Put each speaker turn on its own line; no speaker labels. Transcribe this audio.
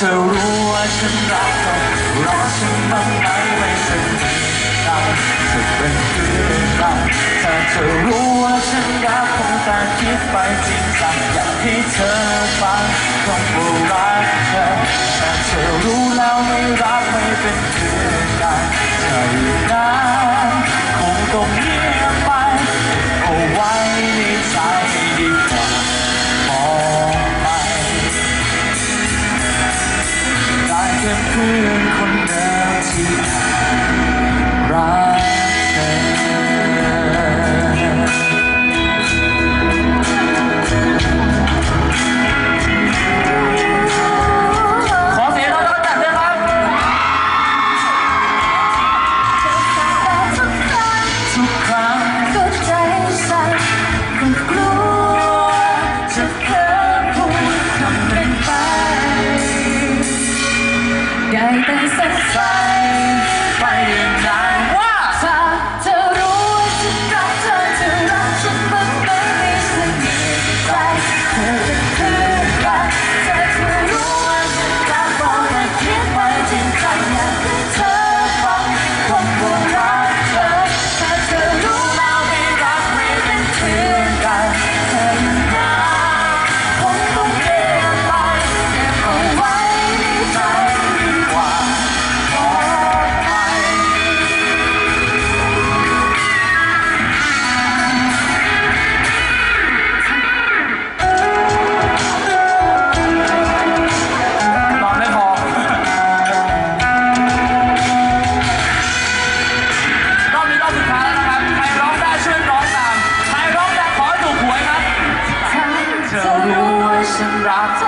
เธอรู้ว่าฉันรักเธอรักฉันบ้างไหมไม่สน
ใจ
จะเป็น
เรื่องราวถ้าเธอรู้ว่าฉันรักคงแต่คิดไปจริงจังอยากให้เธอฟังคำว่ารักเธอถ้าเธอรู้แล้วไม่รักไม่เป็นเรื่อง
ราว Yeah. and rots